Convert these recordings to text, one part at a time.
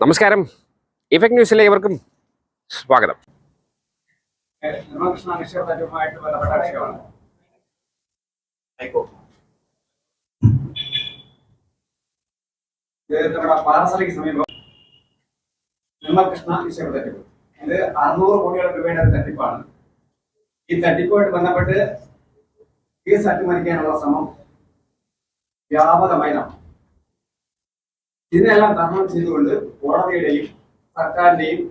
നമസ്കാരം. ഇഫക്ട് ന്യൂസിലെ ഇവർക്കും സ്വാഗതം. പാറസലയ്ക്ക് അറുന്നൂറ് കോടിയുടെ രൂപയുടെ തട്ടിപ്പാണ്. ഈ തട്ടിപ്പുമായിട്ട് ബന്ധപ്പെട്ട് കേസ് അട്ടിമറിക്കാനുള്ള ശ്രമം വ്യാപകമായി നടന്നു. ഇതിനെല്ലാം തരണം ചെയ്തുകൊണ്ട് കോടതിയുടെയും സർക്കാരിന്റെയും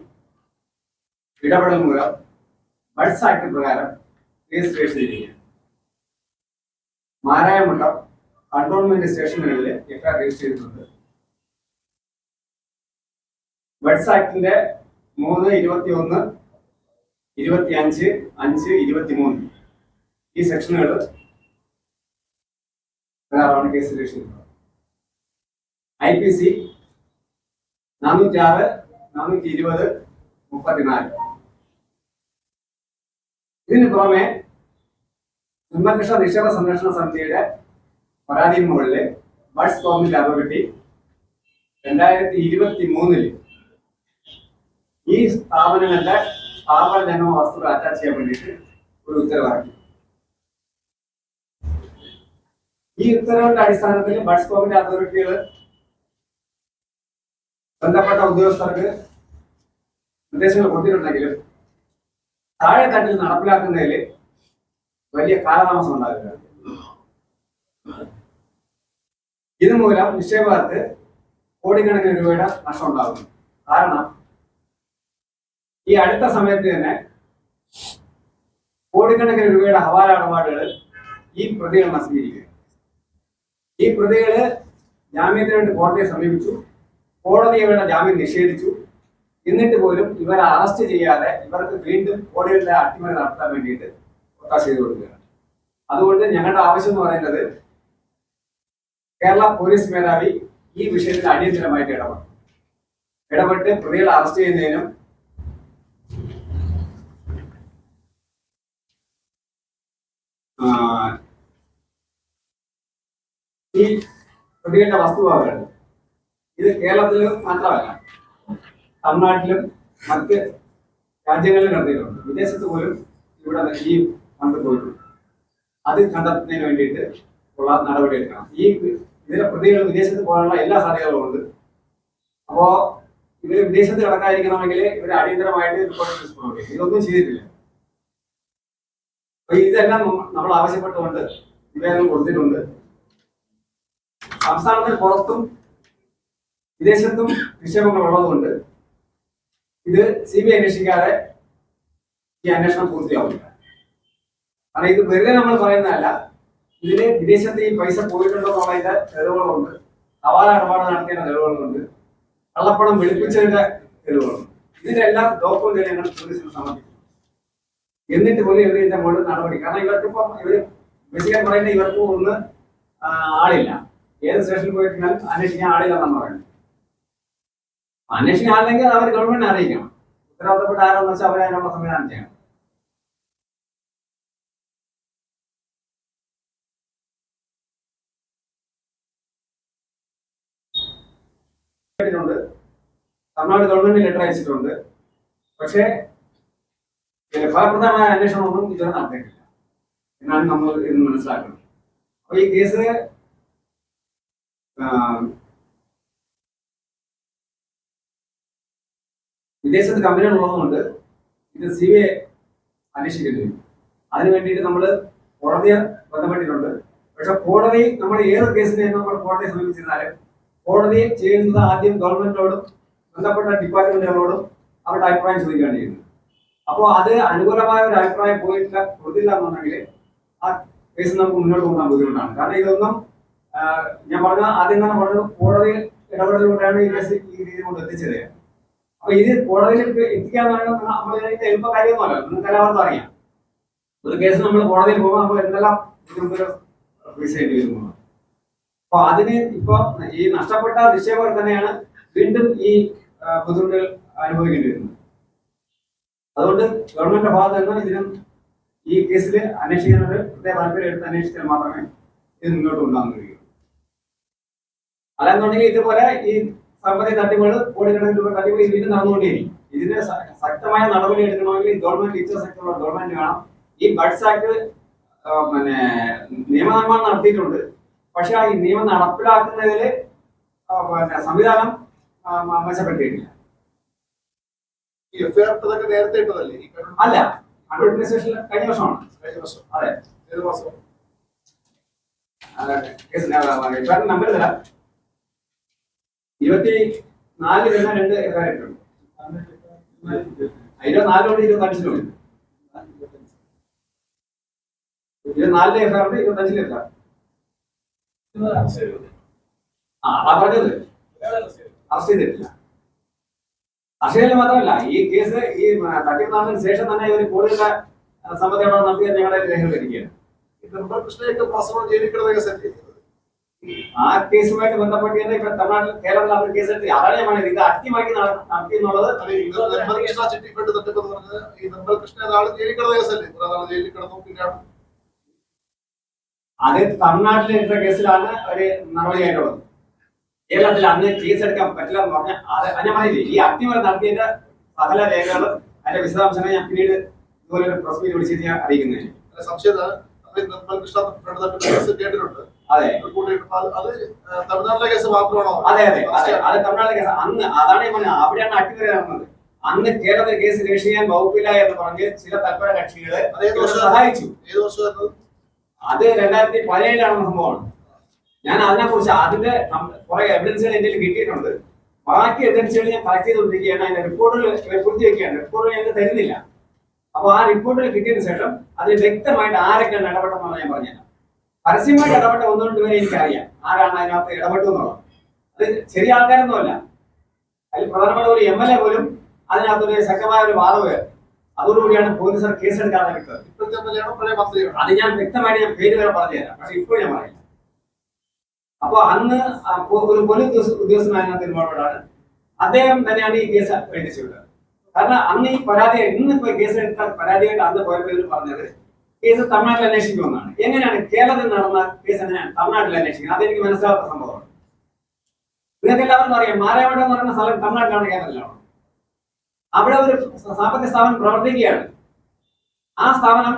ഇടപെടൽ മൂലം ബഡ്സ് ആക്ട് പ്രകാരം രജിസ്റ്റർ ചെയ്യുക മാരായമുട്ട കണ്ടോൺമെന്റ് സ്റ്റേഷനുകളിൽ എഫ്ഐആർ രജിസ്റ്റർ ചെയ്തിട്ടുണ്ട്. ബഡ്സ് ആക്ടിന്റെ മൂന്ന് ഇരുപത്തി ഒന്ന് ഇരുപത്തി അഞ്ച് അഞ്ച് ഇരുപത്തി മൂന്ന് ഈ സെക്ഷനുകൾ കേസ് രജിസ്റ്റർ ചെയ്തിട്ടുള്ളത്? ഐ പി സി നാനൂറ്റി ആറ് നാനൂറ്റി ഇരുപത് മുപ്പത്തിനാല്. ഇതിന് പുറമെ ബ്രഹ്മകൃഷ്ണ നിക്ഷേപ സംരക്ഷണ സമിതിയുടെ പരാതിയിൽ മുകളിൽ ബഡ്സ് ഗവൺമെന്റ് അതോറിറ്റി രണ്ടായിരത്തി ഇരുപത്തി മൂന്നിൽ ഈ സ്ഥാപനങ്ങളുടെ സ്ഥാപന ജന്മ വസ്തുക്കൾ അറ്റാച്ച് ചെയ്യാൻ വേണ്ടിയിട്ട് ഒരു ഉത്തരവിറക്കി ഈ ഉത്തരവിന്റെ അടിസ്ഥാനത്തിൽ ബഡ്സ് ഫോമിന്റെ അതോറിറ്റികൾ ബന്ധപ്പെട്ട ഉദ്യോഗസ്ഥർക്ക് നിർദ്ദേശങ്ങൾ കൊടുത്തിട്ടുണ്ടെങ്കിലും താഴെ തട്ടിൽ നടപ്പിലാക്കുന്നതിൽ വലിയ കാലതാമസം ഉണ്ടാകുന്നുണ്ട് ഇതുമൂലം നിക്ഷേപകർക്ക് കോടിക്കണക്കിന് രൂപയുടെ നഷ്ടം ഉണ്ടാകുന്നു. കാരണം ഈ അടുത്ത സമയത്ത് തന്നെ കോടിക്കണക്കിന് രൂപയുടെ ഹവാല ഇടപാടുകൾ ഈ പ്രതികൾ നശീകരിക്കുക ഈ പ്രതികൾ ജാമ്യത്തിന് വേണ്ടി കോടതിയെ സമീപിച്ചു. കോടതി ഇവരുടെ ജാമ്യം നിഷേധിച്ചു. എന്നിട്ട് പോലും ഇവരെ അറസ്റ്റ് ചെയ്യാതെ ഇവർക്ക് വീണ്ടും കോടതിയുടെ അട്ടിമറി നടത്താൻ വേണ്ടിയിട്ട് ഒത്താശ ചെയ്ത് കൊടുക്കുകയാണ്. അതുകൊണ്ട് ഞങ്ങളുടെ ആവശ്യം എന്ന് പറയുന്നത് കേരള പോലീസ് മേധാവി ഈ വിഷയത്തിൽ അടിയന്തരമായിട്ട് ഇടപെടും ഇടപെട്ട് പ്രതികളെ അറസ്റ്റ് ചെയ്യുന്നതിനും ഈ പ്രതികളുടെ വസ്തുവകകൾ ഇത് കേരളത്തിൽ മാത്രമല്ല തമിഴ്നാട്ടിലും മറ്റ് രാജ്യങ്ങളിലും കണ്ടിട്ടുണ്ട് വിദേശത്ത് പോലും ഇവിടെ ഈ ഫണ്ട് പോയിട്ടുണ്ട്. അത് കണ്ടെത്തുന്നതിന് വേണ്ടിയിട്ട് ഉള്ള നടപടി എടുക്കണം. ഈ ഇതിലെ പ്രതികൾ വിദേശത്ത് പോകാനുള്ള എല്ലാ സാധ്യതകളും ഉണ്ട്. അപ്പോ ഇവർ വിദേശത്ത് കടക്കാതിരിക്കണമെങ്കിൽ ഇവർ അടിയന്തരമായിട്ട് ഇതൊന്നും ചെയ്തിട്ടില്ല. അപ്പൊ ഇതെല്ലാം നമ്മൾ ആവശ്യപ്പെട്ടുകൊണ്ട് നിവേദനം കൊടുത്തിട്ടുണ്ട്. സംസ്ഥാനത്തിന് പുറത്തും വിദേശത്തും നിക്ഷേപങ്ങൾ ഉള്ളതുകൊണ്ട് ഇത് സി ബി ഐ അന്വേഷിക്കാതെ ഈ അന്വേഷണം പൂർത്തിയാവില്ല കാരണം ഇത് വെറുതെ നമ്മൾ പറയുന്നതല്ല. ഇതിന് വിദേശത്ത് ഈ പൈസ പോയിട്ടുണ്ടോ എന്നുള്ളതിന്റെ തെളിവുകളുണ്ട്. ഹവാല ഇടപാട് നടത്തിയ തെളിവുകളുണ്ട്. കള്ളപ്പണം വെളുപ്പിച്ചതിന്റെ തെളിവുകളുണ്ട്. ഇതിന്റെ ഇതിനെല്ലാം ഡോക്യുമെന്റ് ഞങ്ങൾ പോലീസിന് സമർപ്പിക്കും എന്നിട്ട് പോലും ഇവർ ഇതിന്റെ മുകളിൽ നടപടി. കാരണം ഇവർക്കിപ്പം ഇവർ ബസിക്കാൻ പറയുന്ന ഇവർക്ക് ഒന്ന് ആളില്ല. ഏത് സ്റ്റേഷനിൽ പോയിട്ടുണ്ടെങ്കിൽ അന്വേഷിക്കാൻ ആളില്ലെന്നാണ് പറയുന്നത്. അന്വേഷിക്കാൻ ആളില്ലെങ്കിൽ അവർ ഗവൺമെന്റിനെ അറിയിക്കണം. ഉത്തരവാദിത്തപ്പെട്ട ആരാന്ന് വെച്ചാൽ അവരെ അതിനുള്ള സംവിധാനം ചെയ്യണം. തമിഴ്നാട് ഗവൺമെന്റ് ലെറ്റർ അയച്ചിട്ടുണ്ട്. പക്ഷേ ഫലപ്രദമായ അന്വേഷണമൊന്നും ഇതുവരെ നടത്തിയിട്ടില്ല എന്നാണ് നമ്മൾ ഇന്ന് മനസ്സിലാക്കുന്നത്. അപ്പൊ ഈ കേസ് വിദേശത്ത് കമ്പനികൾ ഉള്ളതുകൊണ്ട് ഇത് സി ബി ഐ അന്വേഷിക്കേണ്ടി വരും. അതിനു വേണ്ടിയിട്ട് നമ്മൾ കോടതിയെ ബന്ധപ്പെട്ടിട്ടുണ്ട്. പക്ഷെ കോടതി നമ്മൾ ഏത് കേസിനെ നമ്മൾ കോടതിയെ സമീപിച്ചിരുന്നാലും കോടതി ചെയ്യുന്നത് ആദ്യം ഗവൺമെന്റിനോടും ബന്ധപ്പെട്ട ഡിപ്പാർട്ട്മെന്റുകളോടും അവരുടെ അഭിപ്രായം ചോദിക്കുകയാണ് ചെയ്യുന്നത് അപ്പോൾ അത് അനുകൂലമായ ഒരു അഭിപ്രായം പോയിട്ടില്ല കൊടുത്തില്ല എന്നുണ്ടെങ്കിൽ ആ കേസ് നമുക്ക് മുന്നോട്ട് കൊണ്ടുപോകാൻ ബുദ്ധിമുട്ടാണ്. കാരണം ഇതൊന്നും ഞാൻ പറഞ്ഞ ആദ്യം തന്നെ പറഞ്ഞത് കോടതി ഇടപെടലിലൂടെയാണ് ഈ കേസ് കൊണ്ട് എത്തിച്ചത്. അപ്പൊ ഇത് കോടതിയിൽ എത്തിക്കാൻ പറയുന്നത് നമ്മൾ എളുപ്പ കാര്യമൊന്നുമല്ല. നിങ്ങൾക്ക് എല്ലാവർക്കും അറിയാം ഒരു കേസ് നമ്മൾ കോടതിയിൽ പോകുമ്പോൾ നമ്മൾ എന്തെല്ലാം ബുദ്ധിമുട്ടുകൾ ഫേസ് ചെയ്യേണ്ടി വരുന്നു അപ്പൊ അതിന് ഇപ്പൊ ഈ നഷ്ടപ്പെട്ട നിക്ഷേപകർ തന്നെയാണ് വീണ്ടും ഈ ബുദ്ധിമുട്ടുകൾ അനുഭവിക്കേണ്ടി വരുന്നത്. അതുകൊണ്ട് ഗവൺമെന്റിന്റെ ഭാഗത്ത് നിന്ന് ഇതിനും ഈ കേസിൽ അന്വേഷിക്കുന്നത് പ്രത്യേക താല്പര്യം എടുത്ത് അന്വേഷിച്ചാൽ മാത്രമേ ഇത് മുന്നോട്ട് കൊണ്ടുപോകാൻ കഴിയൂ. അല്ലാന്നുണ്ടെങ്കിൽ ഇതുപോലെ ഈ സാമ്പത്തിക തട്ടിപ്പുകൾ കോടിക്കണക്കിന് രൂപ തട്ടിപ്പുകൾ ഇതിന് നടന്നുകൊണ്ടിരിക്കും ഇതിന് ശക്തമായ നടപടി എടുക്കണമെങ്കിൽ ഗവൺമെന്റ് ടീച്ചർ സെക്ടറോ ഗവൺമെന്റ് വേണം. ഈ ബഡ്സ് ആക്ട് പിന്നെ നിയമനിർമ്മാണം നടത്തിയിട്ടുണ്ട്. പക്ഷെ ആ ഈ നിയമം നടപ്പിലാക്കുന്നതിൽ പിന്നെ സംവിധാനം മെച്ചപ്പെട്ടിട്ടില്ല അല്ല. അഡ്മിനിസ്ട്രേഷൻ കഴിഞ്ഞ വർഷമാണ്. കഴിഞ്ഞ വർഷം. അതെ. ഏത് മാസം? നമ്പർ തരാം. ഇരുപത്തി നാല് വരുന്ന രണ്ട് എഫ്ഐആർ അതിന്റെ നാലോട് ഇരുപത്തഞ്ചിലുണ്ട്. ഇരുപത്തിനാലിലെ എഫ്ഐആർ ഉണ്ട് ഇരുപത്തഞ്ചിലെ എഫ്ഐആർ. ആ പറഞ്ഞത്. അറസ്റ്റ് ചെയ്തിട്ടില്ല. അറസ്റ്റ് മാത്രമല്ല ഈ കേസ് ഈ തട്ടിപ്പാറിന് ശേഷം തന്നെ ഇവർ കൂടുതൽ സമ്മതിയോടെ നടത്തിയ ഞങ്ങളുടെ നിർമ്മൽ കൃഷ്ണയൊക്കെ മാസങ്ങൾ ജയിലിൽ കിടന്ന കേസല്ലേ ആ കേസുമായിട്ട് ബന്ധപ്പെട്ട് തന്നെ ഇപ്പൊ തമിഴ്നാട്ടിൽ കേരളത്തിൽ അവർ കേസ് എടുത്തി അതാണ് ഞാൻ പറയുന്നത് ഇത് നട- നടത്തി എന്നുള്ളത് അത് തമിഴ്നാട്ടിൽ എടുത്ത കേസിലാണ് ഒരു നടപടിയായിട്ടുള്ളത്. കേരളത്തിൽ അന്ന് കേസ് എടുക്കാൻ പറ്റില്ല എന്ന് പറഞ്ഞ അത് ഞാൻ പറഞ്ഞില്ലേ? ഈ അട്ടിമറി നടത്തിയതിന്റെ സകല രേഖകളും അതിന്റെ വിശദാംശങ്ങൾ ഞാൻ പിന്നീട് ഇതുപോലെ ഒരു പ്രസ് മീറ്റ് വിളിച്ചിട്ട് ഞാൻ അറിയിക്കുന്നതിന് സംശയം കേട്ടിട്ടുണ്ട്. അതെ. തമിഴ്നാട്ടിലെ കേസ് മാത്രമാണോ? അതെ അതെ അതെ. അത് തമിഴ്നാട്ടിലെ കേസ്. അന്ന് അതാണ് ഞാൻ പറഞ്ഞത്. അവിടെയാണ് അട്ടിമറി നടന്നത്. അന്ന് കേരളത്തിൽ കേസ് രജിസ്റ്റർ ചെയ്യാൻ വകുപ്പില്ല എന്ന് പറഞ്ഞ് ചില തൽപര കക്ഷികൾ സഹായിച്ചു. അത് രണ്ടായിരത്തി പതിനേഴിലാണ് സംഭവമാണ് ഞാൻ അതിനെ കുറിച്ച് അതിന്റെ കുറെ എവിഡൻസുകൾ എന്റെ കിട്ടിയിട്ടുണ്ട്. ബാക്കി എവിഡൻസുകൾ ഞാൻ കളക്ട് ചെയ്തുകൊണ്ടിരിക്കുകയാണ്. അതിന്റെ റിപ്പോർട്ടുകൾ റിപ്പോർട്ട് ചെയ്യുകയാണ് റിപ്പോർട്ടുകൾ ഞങ്ങൾക്ക് തരുന്നില്ല. അപ്പൊ ആ റിപ്പോർട്ടുകൾ കിട്ടിയതിനു ശേഷം അതിൽ വ്യക്തമായിട്ട് ആരൊക്കെയാണ് ഇടപെട്ടെന്നാണ് ഞാൻ പറഞ്ഞത്. പരസ്യമായിട്ട് ഇടപെട്ട ഒന്നും രണ്ട് പേരെ എനിക്കറിയാം. ആരാണ് അതിനകത്ത് ഇടപെട്ടു എന്നുള്ളത് അത് ചെറിയ ആൾക്കാരൊന്നുമല്ല. അതിൽ പ്രധാനപ്പെട്ട ഒരു എം എൽ എ പോലും അതിനകത്തൊരു ശക്തമായ ഒരു വാദവ് അതോടുകൂടിയാണ് പോലീസർ കേസെടുക്കാതെ വിട്ടത് അത് ഞാൻ വ്യക്തമായിട്ട് ഞാൻ പേര് വരെ പറഞ്ഞുതരാം. പക്ഷെ ഇപ്പോഴും ഞാൻ പറയില്ല അപ്പൊ അന്ന് ഒരു പോലീസ് ഉദ്യോഗസ്ഥ- ഉദ്യോഗസ്ഥൻ അതിനകത്ത് ഇൻവോൾവഡ് ആണ് അദ്ദേഹം തന്നെയാണ് ഈ കേസ് എഴുതിച്ചത് കാരണം അന്ന് ഈ പരാതി ഇന്നിപ്പോ കേസ് എടുത്താൽ പരാതിയായിട്ട് അന്ന് പോയപ്പോൾ പറഞ്ഞത് കേസ് തമിഴ്നാട്ടിൽ അന്വേഷിക്കുമെന്നാണ് എങ്ങനെയാണ് കേരളത്തിൽ നടന്ന കേസ് എങ്ങനെയാണ്? തമിഴ്നാട്ടിൽ അന്വേഷിക്കുന്നത്. അതെനിക്ക് മനസ്സിലാത്ത സംഭവമാണ്. നിങ്ങൾക്ക് എല്ലാവർക്കും അറിയാം മാരാമഠം എന്ന് പറയുന്ന സ്ഥലം തമിഴ്നാട്ടിലാണ് കേരളത്തിലാണ്. അവിടെ ഒരു സാമ്പത്തിക സ്ഥാപനം പ്രവർത്തിക്കുകയാണ്. ആ സ്ഥാപനം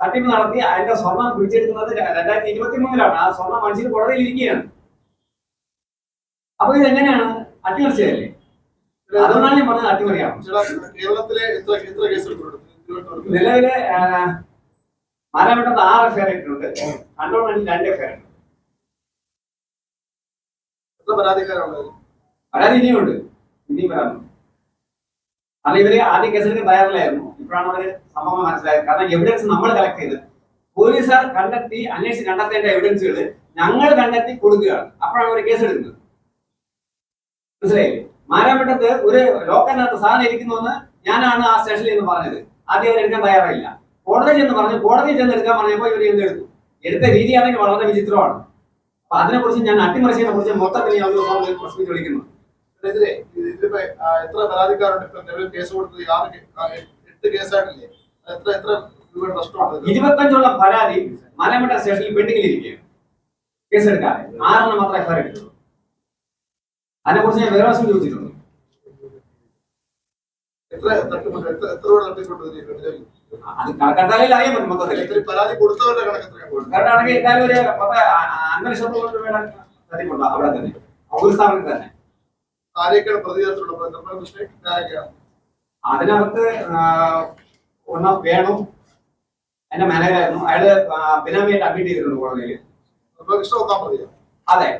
തട്ടിപ്പ് നടത്തി അതിന്റെ സ്വർണം പിടിച്ചെടുക്കുന്നത് രണ്ടായിരത്തി ഇരുപത്തി മൂന്നിലാണ് ആ സ്വർണം മനുഷ്യർ കോടതിയിൽ ഇരിക്കുകയാണ് അപ്പൊ ഇത് എങ്ങനെയാണ് അട്ടിമറിച്ചതല്ലേ? അതുകൊണ്ടാണ് ഞാൻ പറഞ്ഞത് അട്ടിമറിയാണ്. കേരളത്തിലെ നിലവിൽ മാരാമട്ടത്ത് ആറ് ഫെയറേറ്റ് ഉണ്ട്. കണ്ടോണിൽ രണ്ട് പരാതിക്കാരാണ് പരാതി ഇനിയുണ്ട് ഇനിയും വരാനുണ്ട് കാരണം ഇവർ ആദ്യ കേസെടുക്കാൻ തയ്യാറില്ലായിരുന്നു. ഇപ്പോഴാണ് അവർ സംഭവം മനസ്സിലായത്. കാരണം എവിഡൻസ് നമ്മൾ കളക്ട് ചെയ്ത്. പോലീസുകാർ കണ്ടെത്തി അന്വേഷിച്ച് കണ്ടെത്തേണ്ട എവിഡൻസുകൾ ഞങ്ങൾ കണ്ടെത്തി കൊടുക്കുകയാണ്. അപ്പോഴാണ് അവർ കേസ് എടുക്കുന്നത്. മനസ്സിലായില്ലേ? മാരാമട്ടത്ത് ഒരു ലോക്കലിനകത്ത് സാധനം ഇരിക്കുന്നുവെന്ന് ഞാനാണ് ആ സ്റ്റേഷനിൽ നിന്ന് പറഞ്ഞത്. ആദ്യം അവർ എടുക്കാൻ തയ്യാറായില്ല. കോടതി ചെന്ന് പറഞ്ഞു കോടതി ചെന്ന് എടുക്കാൻ പറഞ്ഞപ്പോൾ ഇവർ എന്തെടുത്തു എടുത്ത? രീതിയാണെങ്കിൽ വളരെ വിചിത്രമാണ്. അപ്പൊ അതിനെക്കുറിച്ച് ഞാൻ അട്ടിമറിച്ചതിനെ കുറിച്ച് മൊത്തത്തിൽ ഞാൻ ഒരു മീറ്റ് വിളിക്കുന്നു. എത്ര പരാതിക്കാരുണ്ട്? ഇപ്പൊ നിലവിൽ കേസ് കൊടുത്തത് ആറ് എട്ട് കേസായിട്ടില്ലേ? എത്ര എത്ര രൂപയുടെ നഷ്ടമുണ്ട് ഇതിന്? ഇരുപത്തഞ്ചോളം പരാതി മലമട്ട സ്റ്റേഷനിൽ പെൻഡിങ്ങിൽ ഇരിക്കുകയാണ് കേസെടുക്കാതെ ആറെണ്ണം മാത്രമേ എഫ്ഐആർ എടുത്തുള്ളൂ അതിനെക്കുറിച്ച് ഞാൻ വേറെ ദിവസം ചോദിച്ചിട്ടുണ്ട്. എത്ര എത്ര എത്ര നിലവിൽ? അത് കണക്കെടുത്താലേ അറിയാൻ പറ്റും മൊത്തത്തിൽ. ഇത്രയും പരാതി കൊടുത്തവരുടെ കണക്ക് എത്രയാണ് കണക്കാണെങ്കിൽ എന്തായാലും ഒരു പത്ത് ആ- ആ- അൻപത് ലക്ഷത്തോളം രൂപയുടെ തട്ടിപ്പുണ്ട് അവിടെ തന്നെ. ഒരു തന്നെ. ആരെയൊക്കെയാണ് പ്രതികരണത്തിലുള്ള അതിനകത്ത് ഒന്ന് വേണു. എന്റെ മാനേജറായിരുന്നു അയാൾ ബിനാമിയായിട്ട് അഡ്മിറ്റ് ചെയ്തിട്ടുണ്ട് കോടതിയിൽ അതെ.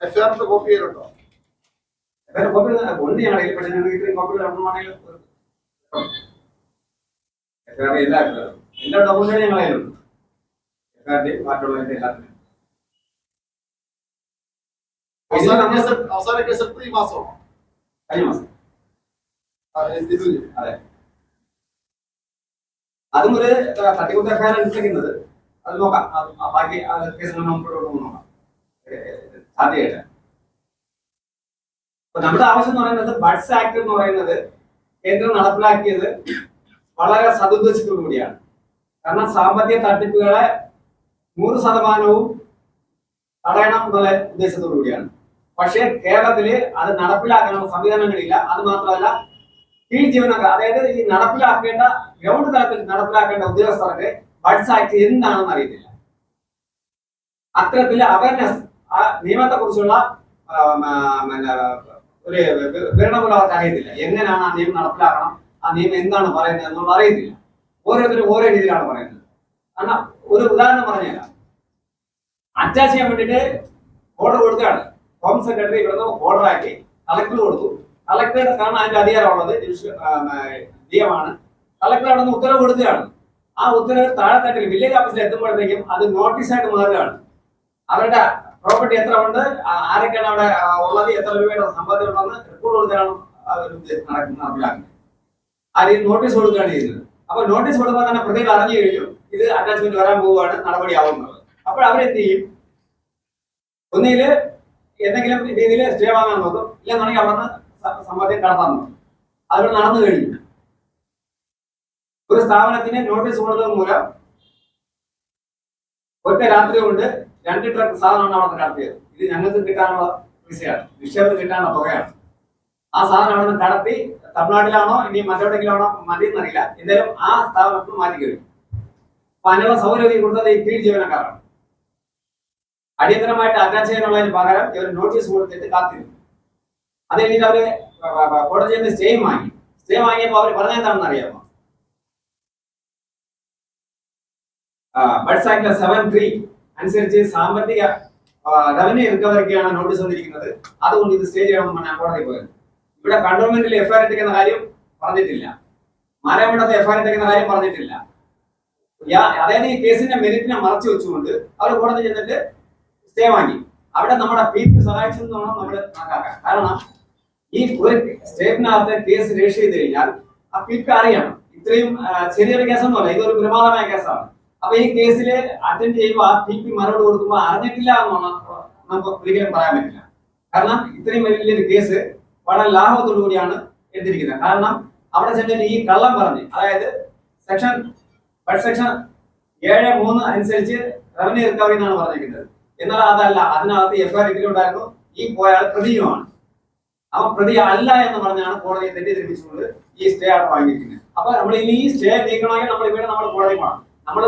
എഫ്ഐആറിന്റെ കോപ്പി ചെയ്തിട്ടുണ്ടോ വേറെ ഞങ്ങളുടെ കയ്യിൽ പക്ഷെ ഞങ്ങൾക്ക് ഇത്രയും കോപ്പികൾ ഇടണമെങ്കിൽ എല്ലാ എല്ലാ ഡോക്യുമെന്റും ബാക്കിയുള്ളതിന്റെ എല്ലാത്തിനും അവസാന കേസ് അവസാന കേസ് എടുത്തത് ഈ മാസമാണോ? കഴിഞ്ഞ മാസം. അതെ. അതും ഒരു അത് നോക്കാം. ബാക്കി കേസുകൾ കേസ് മുമ്പോട്ട് നോക്കാം. സാധ്യമായിട്ട്. നമ്മുടെ ആവശ്യം എന്ന് പറയുന്നത് ബഡ്സ് ആക്ട് എന്ന് പറയുന്നത് കേന്ദ്രം നടപ്പിലാക്കിയത് വളരെ സതുദ്ദേശത്തോടുകൂടിയാണ് കാരണം സാമ്പത്തിക തട്ടിപ്പുകളെ നൂറ് ശതമാനവും തടയണം എന്നുള്ള ഉദ്ദേശത്തോടു കൂടിയാണ്. പക്ഷേ കേരളത്തിൽ അത് നടപ്പിലാക്കാനുള്ള സംവിധാനങ്ങളില്ല. അത് മാത്രമല്ല കീഴ് ജീവനക്കാർ അതായത് ഈ നടപ്പിലാക്കേണ്ട ഗ്രൗണ്ട് തലത്തിൽ നടപ്പിലാക്കേണ്ട ഉദ്യോഗസ്ഥർക്ക് ബഡ്സ് ആക്ട് എന്താണെന്ന് അറിയത്തില്ല. അത്തരത്തിൽ അവയർനെസ് ആ നിയമത്തെ കുറിച്ചുള്ള ഒരു വിവരണം അവർക്ക് അറിയത്തില്ല എങ്ങനെയാണ് ആ നിയമം നടപ്പിലാക്കണം ആ നിയമം എന്താണ് പറയുന്നത് എന്നുള്ള അറിയത്തില്ല. ഓരോരുത്തരും ഓരോ രീതിയിലാണ് പറയുന്നത്. കാരണം ഒരു ഉദാഹരണം പറഞ്ഞുതരാം. അറ്റാച്ച് ചെയ്യാൻ വേണ്ടിയിട്ട് ഓർഡർ കൊടുക്കുകയാണ്. ഹോം സെക്രട്ടറി ഇവിടുന്ന് ഓർഡർ ആക്കി കളക്ടർ കൊടുത്തു. കളക്ടറുടെ കാരണം അതിന്റെ അധികാരമുള്ളത് ഡിഎമാണ് കളക്ടർ അവിടെ നിന്ന് ഉത്തരവ് കൊടുക്കുകയാണ്. ആ ഉത്തരവ് താഴെത്തട്ടിൽ വില്ലേജ് ഓഫീസിൽ എത്തുമ്പോഴത്തേക്കും അത് നോട്ടീസായിട്ട് മാറുകയാണ് അവരുടെ പ്രോപ്പർട്ടി എത്ര ഉണ്ട്? ആരൊക്കെയാണ് അവിടെ ഉള്ളത്? എത്ര രൂപയുടെ സമ്പാദ്യം ഉണ്ടെന്ന് റിപ്പോർട്ട് കൊടുക്കാനാണ് നടക്കുന്നത് നടപ്പിലാക്കുന്നത്. ആ രീതി നോട്ടീസ് കൊടുക്കുകയാണ് ചെയ്യുന്നത്. അപ്പൊ നോട്ടീസ് കൊടുക്കുമ്പോൾ തന്നെ പ്രതികൾ അറിഞ്ഞു കഴിഞ്ഞു ഇത് അറ്റാച്ച്മെന്റ് വരാൻ പോവുകയാണ് നടപടിയാവുന്നത്. അപ്പോൾ അവരെന്ത് ചെയ്യും? ഒന്നിൽ എന്തെങ്കിലും രീതിയിൽ സ്റ്റേ വാങ്ങാൻ നോക്കും ഇല്ലെന്നുണ്ടെങ്കിൽ അവിടെ നിന്ന് സമ്പാദ്യം കടത്താൻ നോക്കും. അതിലൂടെ നടന്നു കഴിഞ്ഞു. ഒരു സ്ഥാപനത്തിന് നോട്ടീസ് കൊടുത്തത് മൂലം ഒറ്റ രാത്രി കൊണ്ട് രണ്ട് ട്രക്ക് സാധനമാണ് അവിടെ കടത്തിയത്. ഇത് ഞങ്ങൾക്ക് കിട്ടാനുള്ള പൈസയാണ്. നിക്ഷേപത്തിൽ കിട്ടാനുള്ള തുകയാണ്. ആ സാധനം അവിടെ നിന്ന് കടത്തി തമിഴ്നാട്ടിലാണോ ഇനി മറ്റെവിടെങ്കിലാണോ മതി എന്നറിയില്ല എന്തായാലും ആ സ്ഥാപനത്തിൽ മാറ്റി കഴിഞ്ഞു. അപ്പൊ അനവ സൗകര്യം കൊടുത്തത് ഈ കീഴ് ജീവനക്കാരാണ്. അടിയന്തരമായിട്ട് അറ്റാച്ച് ചെയ്യാനുള്ളതിന് പകരം ഇവർ നോട്ടീസ് കൊടുത്തിട്ട് കാത്തിരുന്നു അത് കഴിഞ്ഞിട്ട് അവർ നിന്ന് സ്റ്റേ വാങ്ങി. സ്റ്റേ വാങ്ങിയപ്പോൾ അവർ പറഞ്ഞെന്താണെന്ന് അറിയാമോ? ബഡ്സ് ആക്ട് സെവൻ ത്രീ അനുസരിച്ച് സാമ്പത്തിക റവന്യൂ റിക്കവറിക്കാണ് നോട്ടീസ് വന്നിരിക്കുന്നത്. അതുകൊണ്ട് ഇത് സ്റ്റേ ഞാൻ കോടതി പോയത് ഇവിടെ കണ്ടോൺമെന്റിൽ എഫ്ഐആർ എടുക്കുന്ന കാര്യം പറഞ്ഞിട്ടില്ല. മാരാമണ്ഡലത്തെ എഫ്ഐആർ എടുക്കുന്ന കാര്യം പറഞ്ഞിട്ടില്ല. അതായത് ഈ കേസിന്റെ മെറിറ്റിനെ മറച്ചു വെച്ചുകൊണ്ട് അവർ കോടതി ചെന്നിട്ട് സ്റ്റേ വാങ്ങി. അവിടെ നമ്മുടെ പീപ്പ് സഹായിച്ചു എന്ന് വേണം നമ്മൾ കണക്കാക്കാം കാരണം ഈ ഒരു സ്റ്റേറ്റിനകത്ത് കേസ് രജിസ്റ്റർ ചെയ്ത് കഴിഞ്ഞാൽ ആ പി പി അറിയണം. ഇത്രയും ചെറിയൊരു കേസൊന്നുമല്ല. ഇതൊരു പ്രമാദമായ കേസാണ്. അപ്പൊ ഈ കേസിൽ അറ്റൻഡ് ചെയ്യുമ്പോൾ ആ പി പി മറുപടി കൊടുക്കുമ്പോൾ അറിഞ്ഞിട്ടില്ല എന്നാണ് നമുക്ക് ഒരിക്കലും പറയാൻ പറ്റില്ല. കാരണം ഇത്രയും വലിയൊരു കേസ് വളരെ ലാഭത്തോടു കൂടിയാണ് എടുത്തിരിക്കുന്നത്. കാരണം അവിടെ ചെന്നിട്ട് ഈ കള്ളം പറഞ്ഞ് അതായത് സെക്ഷൻ ബഡ് സെക്ഷൻ ഏഴ് മൂന്ന് അനുസരിച്ച് റവന്യൂ റിക്കവറി എന്നാണ് പറഞ്ഞിരിക്കുന്നത്. എന്നാൽ അതല്ല അതിനകത്ത് എഫ് ഐ ഈ പോയാൾ പ്രതിയുമാണ്. അവൻ പ്രതി അല്ല എന്ന് പറഞ്ഞാണ് കോടതിയെ തെറ്റിദ്ധരിപ്പിച്ചുകൊണ്ട് ഈ സ്റ്റേ ആണ് വാങ്ങിയിരിക്കുന്നത്. അപ്പൊ നമ്മൾ ഇനി ഈ സ്റ്റേ നീക്കണമെങ്കിൽ നമ്മൾ ഇവിടെ നമ്മൾ കോടതി പോകണം. നമ്മൾ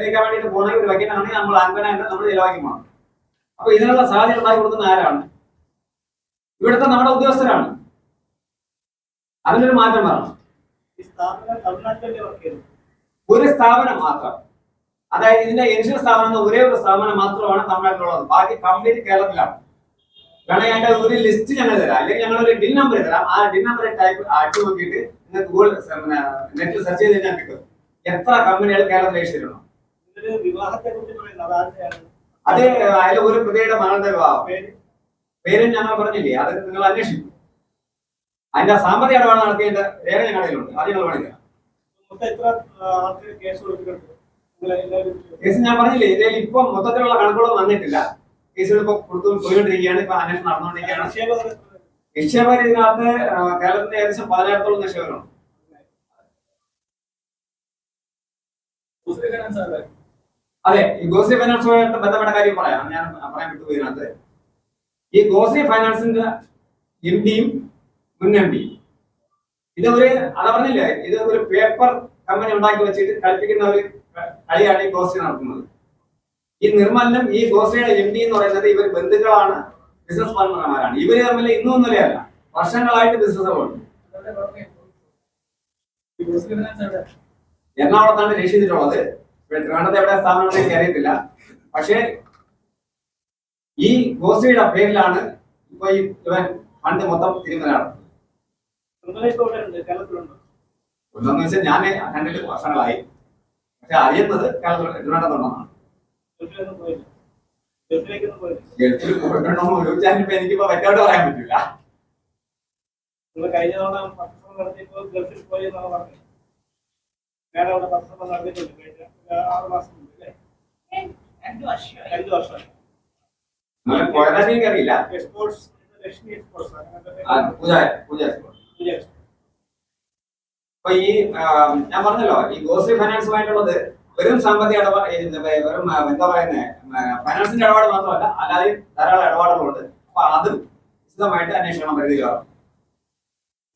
നീക്കാൻ വേണ്ടിയിട്ട് പോകണമെങ്കിൽ ഒരു വയ്ക്കാനാണെങ്കിൽ നമ്മൾ അൻപതിനായിരം നമ്മൾ ചിലവാക്കി പോകണം അപ്പൊ ഇതിനുള്ള സാധ്യത ഉണ്ടാക്കി കൊടുക്കുന്ന ആരാണ്? ഇവിടുത്തെ നമ്മുടെ ഉദ്യോഗസ്ഥരാണ്. അതിനൊരു മാറ്റം വരണം. ഒരു സ്ഥാപനം മാത്രം. അതായത് ഇതിന്റെ ഇൻഷുറൻസ് സ്ഥാപനം എന്ന ഒരേ ഒരു സ്ഥാപനം മാത്രമാണ് തമിഴ്നാട്ടിലുള്ളത്. ബാക്കി കംപ്ലീറ്റ് കേരളത്തിലാണ്. വേണമെങ്കിൽ അതിന്റെ ഒരു ലിസ്റ്റ് ഞങ്ങൾ തരാം. അല്ലെങ്കിൽ ഞങ്ങൾ ഒരു ഡിൻ നമ്പർ തരാം. ആ ഡിൻ നമ്പർ ടൈപ്പ് അടിച്ചു നോക്കിയിട്ട് നിങ്ങൾക്ക് ഗൂഗിൾ നെറ്റിൽ സെർച്ച് ചെയ്ത് കഴിഞ്ഞാൽ കിട്ടും. എത്ര കമ്പനികൾ കേരളത്തിൽ ഇതിൽ വിവാഹത്തെ കുറിച്ച് പറയുന്നത് അത് അതിൽ ഒരു പ്രതിയുടെ മകളുടെ വിവാഹം. പേര്? ഞങ്ങൾ പറഞ്ഞില്ലേ? അത് നിങ്ങൾ അന്വേഷിക്കും. അതിന്റെ സാമ്പത്തിക ഇടപാട് നടത്തിയതിന്റെ രേഖ ഞങ്ങളുടെ കയ്യിലുണ്ട് അത് ഞങ്ങൾ ആൾക്ക് കേസ് ഞാൻ പറഞ്ഞില്ലേ? ഇതിൽ ഇപ്പൊ മൊത്തത്തിലുള്ള കണക്കുകൾ വന്നിട്ടില്ല. കേസുകൾ ഇപ്പൊ കൊടുത്തു പോയിക്കൊണ്ടിരിക്കുകയാണ് ഇപ്പൊ അന്വേഷണം നടന്നുകൊണ്ടിരിക്കുകയാണ്. നിക്ഷേപകർ ഇതിനകത്ത് കേരളത്തിന്റെ ഏകദേശം പതിനായിരത്തോളം നിക്ഷേപകരുണ്ട്. അതെ ഈ ഗോസി ഫൈനാൻസുമായിട്ട് ബന്ധപ്പെട്ട കാര്യം പറയാം. ഞാൻ പറയാൻ വിട്ടു ഇതിനകത്ത് ഈ ഗോസി ഫൈനാൻസിന്റെ എം ഡിയും മുൻ എം ഡിയും ഇത് ഒരു അതാ പറഞ്ഞില്ലേ ഇത് ഒരു പേപ്പർ കമ്പനി ഉണ്ടാക്കി വെച്ചിട്ട് കളിപ്പിക്കുന്ന ഒരു കളിയാണ് ഈ ഗോസി നടത്തുന്നത്. ഈ നിർമ്മലിനും ഈ ഗോസയുടെ എം ഡി എന്ന് പറയുന്നത് ഇവർ ബന്ധുക്കളാണ് ബിസിനസ് പാർട്ണർമാരാണ് ഇവർ തമ്മിൽ ഇന്നും ഇന്നലെയല്ല വർഷങ്ങളായിട്ട് ബിസിനസ് ഉണ്ട് എറണാകുളത്താണ് രക്ഷിച്ചിട്ടുള്ളത്. ട്രിവാൻഡ്രത്ത് എവിടെ സ്ഥാപനം എനിക്ക് അറിയത്തില്ല. പക്ഷേ ഈ ഗോസിയുടെ പേരിലാണ് ഇപ്പൊ ഈ ഇവൻ ഫണ്ട് മൊത്തം തിരുമലാണ് ഒന്നെന്ന് വെച്ചാൽ ഞാൻ കണ്ടിട്ട് വർഷങ്ങളായി. പക്ഷെ അറിയുന്നത് പോയില്ല. ഗൾഫിൽ പോയിട്ടുണ്ടോ എന്ന് ചോദിച്ചാൽ ഇപ്പൊ എനിക്കിപ്പോ വ്യക്തമായിട്ട് പറയാൻ പറ്റില്ല. കഴിഞ്ഞ തവണ ഗൾഫിൽ പോയി എന്നാണ് പറഞ്ഞത്. വേറെ അവിടെ പത്രസഭ നടത്തിയിട്ടുണ്ട് കഴിഞ്ഞ ആറ് മാസം മുമ്പ് അല്ലേ? രണ്ടു വർഷം എക്സ്പോർട്സ് ലക്ഷ്മി എക്സ്പോർട്സ്. അപ്പൊ ഈ ഞാൻ പറഞ്ഞല്ലോ ഈ ഗോശ്രീ ഫൈനാൻസുമായിട്ടുള്ളത് വെറും സാമ്പത്തിക ഇടപാട് വെറും എന്താ പറയുന്നത് ഫൈനാൻസിന്റെ ഇടപാട് മാത്രമല്ല അല്ലാതെ ധാരാളം ഇടപാടുകളുണ്ട്. അപ്പൊ അതും വിശദമായിട്ട് അന്വേഷണം പരിധിയിലാണ്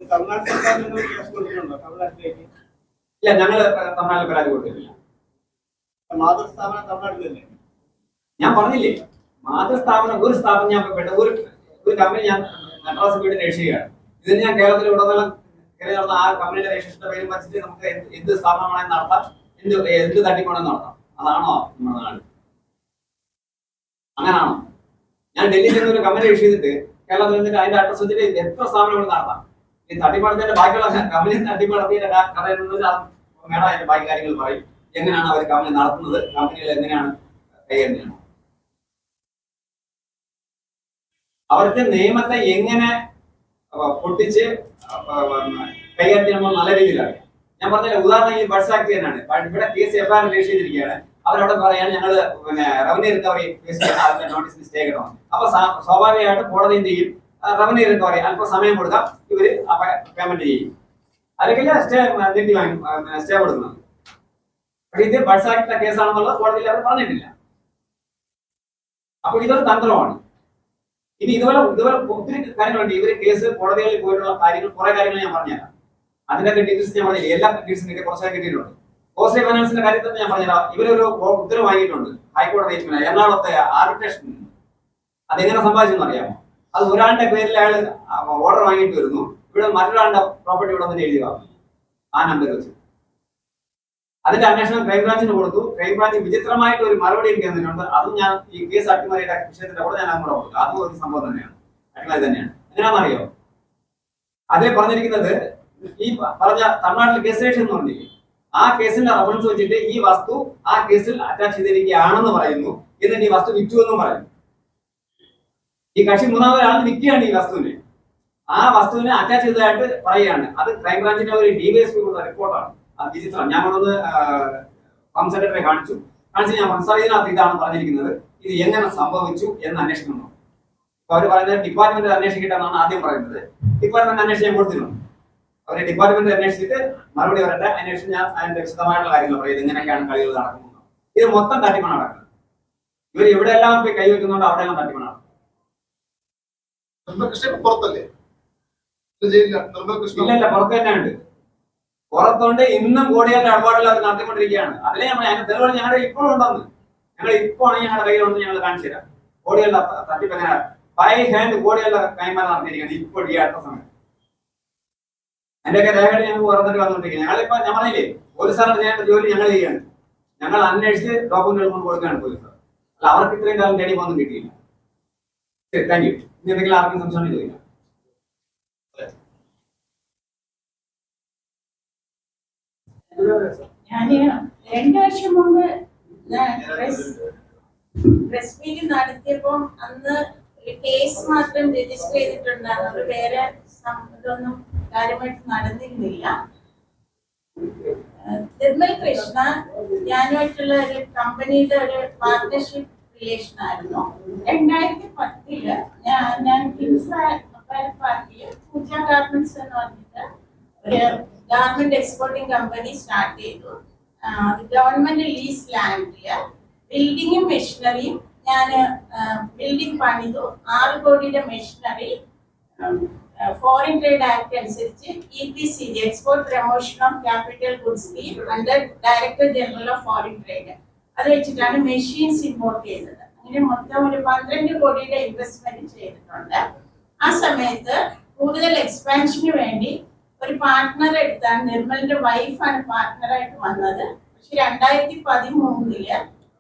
തമിഴ്നാട് സർക്കാരിൽ നിന്ന് കേസ് കൊടുത്തിട്ടുണ്ടോ തമിഴ്നാട്ടിലേക്ക് ഇല്ല ഞങ്ങൾ തമിഴ്നാട്ടിൽ പരാതി കൊടുത്തിട്ടില്ല. മാതൃസ്ഥാപനം തമിഴ്നാട്ടിലല്ലേ? ഞാൻ പറഞ്ഞില്ലേ മാതൃസ്ഥാപനം ഒരു സ്ഥാപനം ഞാൻ പെട്ട ഒരു ഒരു കമ്പനി ഞാൻ മദ്രാസ് വീട് രക്ഷിക്കുകയാണ് ഇതിന് ഞാൻ കേരളത്തിൽ ഉടനീളം കയറി നടന്ന ആ കമ്പനിയുടെ രക്ഷിച്ചിട്ട് പേര് വെച്ചിട്ട് നമുക്ക് എന്ത് എന്ത് സ്ഥാപനമാണെന്ന് നടത്താം എന്ത് എന്ത് തട്ടിക്കൊണ്ടെന്ന് നടത്താം. അതാണോ നമ്മുടെ നാട്. അങ്ങനാണോ? ഞാൻ ഡൽഹിയിൽ നിന്ന് ഒരു കമ്പനി രക്ഷിച്ചിട്ട് കേരളത്തിൽ നിന്നിട്ട് അതിന്റെ അഡ്രസ് വെച്ചിട്ട് എത്ര സ്ഥാപനങ്ങൾ നടത്താം? ഈ തട്ടിപ്പടത്തിന്റെ ബാക്കിയുള്ള കമ്പനി മേഡം അതിന്റെ ബാക്കി കാര്യങ്ങൾ പറയും. എങ്ങനെയാണ് അവർ കമ്പനി നടത്തുന്നത്? കമ്പനികൾ എങ്ങനെയാണ് കൈകാര്യം അവർക്ക് നിയമത്തെ എങ്ങനെ പൊട്ടിച്ച് കൈകാര്യം ചെയ്യണമെന്ന് നല്ല രീതിയിലാണ് ഞാൻ പറഞ്ഞില്ല ഉദാഹരണം ഈ ബഡ്സ് ആക്ട് തന്നെയാണ്. ഇവിടെ കേസ് എഫ്ഐആർ രജിസ്റ്റർ ചെയ്തിരിക്കുകയാണ് അവരവിടെ പറയാണ് ഞങ്ങൾ പിന്നെ റവന്യൂ റിക്കവറി കേസ് സ്റ്റേ കിട്ടണം അപ്പൊ സ്വാഭാവികമായിട്ടും കോടതി എന്ത് ചെയ്യും? റവന്യൂ റിക്കവറി അല്പം സമയം കൊടുക്കാം. ഇവർ പേയ്മെന്റ് ചെയ്യും. അല്ലെങ്കിൽ സ്റ്റേ സ്റ്റേ കൊടുക്കുന്നത് പക്ഷെ ഇത് ബഡ്സ് ആക്ടിന്റെ കേസാണെന്നുള്ളത് കോടതിയിൽ അവർ പറഞ്ഞിട്ടില്ല. അപ്പൊ ഇതൊരു തന്ത്രമാണ്. ഇനി ഇതുപോലെ ഇതുപോലെ ഒത്തിരി കാര്യങ്ങളുണ്ട്. ഇവർ കേസ് കോടതികളിൽ പോയിട്ടുള്ള കാര്യങ്ങൾ കുറെ കാര്യങ്ങൾ ഞാൻ പറഞ്ഞുതരാം. അതിന്റെ ഡീറ്റെയിൽസ് ഞാൻ പറഞ്ഞില്ല എല്ലാ ഡീറ്റെയിൽസും കിട്ടിയ കുറച്ചൊക്കെ കിട്ടിയിട്ടുണ്ട്. കോസ്റ്റ് ഫൈനാൻസിന്റെ കാര്യത്തിൽ ഞാൻ പറഞ്ഞുതരാം. ഇവരൊരു ഉത്തരവ് വാങ്ങിയിട്ടുണ്ട്. ഹൈക്കോടതി എറണാകുളത്തെ ആർബിട്രേഷൻ അതെങ്ങനെ സംഭവിച്ചെന്ന് അറിയാമോ? അത് ഒരാളുടെ പേരിൽ അയാൾ ഓർഡർ വാങ്ങിയിട്ട് വരുന്നു. ഇവിടെ മറ്റൊരാളുടെ പ്രോപ്പർട്ടി ഇവിടെ വന്ന് എഴുതി വാങ്ങും. ആ നമ്പർ വെച്ച്. അതിന്റെ അന്വേഷണം ക്രൈംബ്രാഞ്ചിന് കൊടുത്തു. ക്രൈംബ്രാഞ്ച് വിചിത്രമായിട്ട് ഒരു മറുപടി എനിക്ക് തന്നിട്ടുണ്ട്. അതും ഞാൻ ഈ കേസ് അട്ടിമറിയുടെ വിഷയത്തിന്റെ കൂടെ ഞാൻ അങ്ങോട്ട് കൊടുക്കും. അതും ഒരു സംഭവം തന്നെയാണ്. അട്ടിമറി തന്നെയാണ്. എങ്ങനെയാണെന്നറിയോ? അതേ പറഞ്ഞിരിക്കുന്നത് ഈ പറഞ്ഞ തമിഴ്നാട്ടിൽ കേസ് രജിസ്റ്റർ എന്ന് പറഞ്ഞില്ലേ? ആ കേസിന്റെ റഫറൻസ് വെച്ചിട്ട് ഈ വസ്തു ആ കേസിൽ അറ്റാച്ച് ചെയ്തിരിക്കുകയാണെന്ന് പറയുന്നു. എന്നിട്ട് ഈ വസ്തു വിറ്റു എന്നും പറയുന്നു. ഈ കക്ഷി മൂന്നാമതൊരാൾ വിൽക്കുകയാണ് ഈ വസ്തുവിനെ. ആ വസ്തുവിനെ അറ്റാച്ച് ചെയ്തതായിട്ട് പറയുകയാണ്. അത് ക്രൈംബ്രാഞ്ചിന്റെ ഒരു ഡിവൈഎസ്പി കൊടുത്ത റിപ്പോർട്ടാണ് അത് വിചിത്രം ഞാൻ ഹോം സെക്രട്ടറി കാണിച്ചു. കാണിച്ച് ഞാൻ സാർ ഇതാണ് പറഞ്ഞിരിക്കുന്നത്. ഇത് എങ്ങനെ സംഭവിച്ചു എന്ന് അന്വേഷിക്കണം അപ്പൊ അവർ പറയുന്നത് ഡിപ്പാർട്ട്മെന്റ് അന്വേഷിക്കട്ടെന്നാണ് ആദ്യം പറയുന്നത്. ഡിപ്പാർട്ട്മെന്റ് അന്വേഷിച്ച് ഞാൻ കൊടുത്തിരുന്നു. അവരെ ഡിപ്പാർട്ട്മെന്റ് അന്വേഷിച്ചിട്ട് മറുപടി വരട്ടെ അന്വേഷിച്ച് ഞാൻ അതിന്റെ വിശദമായിട്ടുള്ള കാര്യങ്ങൾ പറയും. ഇങ്ങനെയൊക്കെയാണ് കളികൾ നടക്കുന്നത്. ഇത് മൊത്തം തട്ടിപ്പാണ് നടക്കുന്നത്. ഇവർ എവിടെയെല്ലാം പോയി കൈവെക്കുന്നുണ്ടോ അവിടെയെല്ലാം തട്ടിപ്പാണ് നടക്കുന്നത്. പുറത്തുണ്ട് ഇന്നും കോടികളുടെ ഇടപാടുകൾ അത് നടത്തിക്കൊണ്ടിരിക്കുകയാണ്. അതിലെ നമ്മൾ അതിന്റെ തെളിവുകൾ ഞങ്ങളുടെ ഇപ്പോഴും ഉണ്ടെന്ന്. ഞങ്ങൾ ഇപ്പോൾ ഞങ്ങളുടെ കയ്യിലുണ്ട് ഞങ്ങൾ കാണിച്ചു തരാം കോടികളുടെ ത- തട്ടിപ്പ് എങ്ങനെ ബൈ ഹാൻഡ് കോടികളുടെ കൈമാറി നടത്തിയിരിക്കുന്നത് ഇപ്പോൾ ഈ അടുത്ത സമയം. അതിന്റെയൊക്കെ രേഖകൾ ഞങ്ങൾ പുറത്തിട്ട് വന്നുകൊണ്ടിരിക്കുന്നത് ഞങ്ങളിപ്പോ ഞാൻ പറഞ്ഞില്ലേ പോലീസുകാരുടെ ചെയ്യേണ്ട ജോലി ഞങ്ങൾ ചെയ്യാണ് ഞങ്ങൾ അന്വേഷിച്ച് ഡോക്യുമെന്റ് കൊടുക്കുകയാണ് പോലീസുകാർ. അല്ല അവർക്ക് ഇത്രയും കാലം തേടി പോകുന്നു കിട്ടിയില്ല. താങ്ക് യു ഇനി എന്തെങ്കിലും ആർക്കും സംശയം ചോദിക്കാം. ഞാൻ രണ്ടു വർഷം മുമ്പ് പ്രസ് മീറ്റ് നടത്തിയപ്പോൾ അന്ന് ഒരു കേസ് മാത്രം രജിസ്റ്റർ ചെയ്തിട്ടുണ്ടായിരുന്നു. വേറെ ഇതൊന്നും കാര്യമായിട്ട് നടന്നിരുന്നില്ല. നിർമ്മൽ കൃഷ്ണ ഞാനുമായിട്ടുള്ള ഒരു കമ്പനിയുടെ ഒരു പാർട്ട്ണർഷിപ്പ് റിലേഷൻ ആയിരുന്നു. രണ്ടായിരത്തി പത്തിൽ ഞാൻ ഹിംസ പാർട്ടിയിൽ പൂജ ഗാർമെന്റ്സ് എന്ന് പറഞ്ഞിട്ട് ഒരു ഗാർമെന്റ് എക്സ്പോർട്ടിംഗ് കമ്പനി സ്റ്റാർട്ട് ചെയ്തു. ഗവൺമെന്റ് ലീസ് ലാൻഡിൽ ബിൽഡിങ്ങും മെഷീനറിയും ഞാൻ ബിൽഡിംഗ് പണിതു. ആറ് കോടിയുടെ മെഷീനറി ഫോറിൻ ട്രേഡ് ആക്ട് അനുസരിച്ച് E P C export promotion of capital goods scheme under director general of foreign trade അത് വെച്ചിട്ടാണ് മെഷീൻസ് ഇമ്പോർട്ട് ചെയ്തത് അങ്ങനെ മൊത്തം ഒരു പന്ത്രണ്ട് കോടിയുടെ ഇൻവെസ്റ്റ്മെന്റ് ചെയ്തിട്ടുണ്ട്. ആ സമയത്ത് കൂടുതൽ എക്സ്പാൻഷന് വേണ്ടി ഒരു പാർട്ട്ണർ എടുത്താണ്. നിർമ്മലിന്റെ വൈഫാണ് പാർട്ട്ണറായിട്ട് വന്നത്. പക്ഷെ രണ്ടായിരത്തി പതിമൂന്നിൽ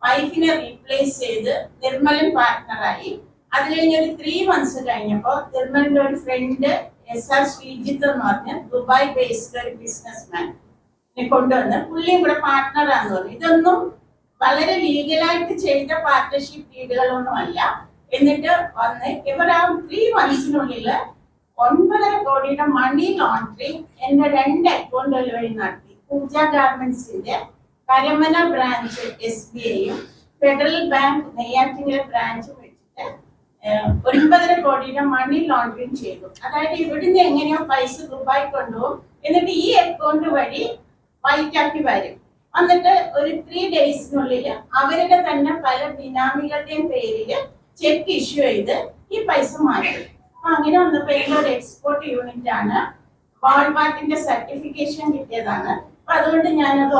വൈഫിനെ റീപ്ലേസ് ചെയ്ത് നിർമ്മലൻ പാർട്ട്ണറായി അത് കഴിഞ്ഞ ഒരു ത്രീ മന്ത്സ് കഴിഞ്ഞപ്പോൾ നിർമ്മലിന്റെ ഒരു ഫ്രണ്ട് എസ് ആർ ശ്രീജിത്ത് എന്ന് പറഞ്ഞ ദുബായ് ബേസ്ഡ് ഒരു ബിസിനസ് മാൻ കൊണ്ടുവന്ന് പുള്ളിയും കൂടെ പാർട്ട്ണറാന്ന് പറഞ്ഞു. ഇതൊന്നും വളരെ ലീഗലായിട്ട് ചെയ്ത പാർട്ട്ണർഷിപ്പ് ഡീഡുകളൊന്നുമല്ല എന്നിട്ട് വന്ന് ഇവർ ആ ത്രീ മന്ത്സിനുള്ളിൽ ഒൻപതര കോടിയുടെ മണി ലോണ്ടറിങ് എന്റെ രണ്ട് അക്കൗണ്ടുകൾ വഴി നടത്തി. പൂജ ഗാർമെന്റ്സിന്റെ കരമന ബ്രാഞ്ച് എസ് ബി ഐയും ഫെഡറൽ ബാങ്ക് നെയ്യാറ്റിങ്കര ബ്രാഞ്ചും വെച്ചിട്ട് ഒൻപതര കോടിയുടെ മണി ലോണ്ടറിങ് ചെയ്തു. അതായത് ഇവിടുന്ന് എങ്ങനെയോ പൈസ ദുബായ് കൊണ്ടുപോകും. എന്നിട്ട് ഈ അക്കൗണ്ട് വഴി വൈറ്റാക്കി വരും. എന്നിട്ട് ഒരു ത്രീ ഡേയ്സിനുള്ളിൽ അവരുടെ തന്നെ പല ബിനാമികളുടെയും പേരിൽ ചെക്ക് ഇഷ്യൂ ചെയ്ത് ഈ പൈസ മാറ്റി. അപ്പൊ അങ്ങനെ വന്നപ്പോ ഒരു എക്സ്പോർട്ട് യൂണിറ്റ് ആണ്. വാൾമാർട്ടിന്റെ സർട്ടിഫിക്കേഷൻ കിട്ടിയതാണ്. അപ്പൊ അതുകൊണ്ട് ഞാനത്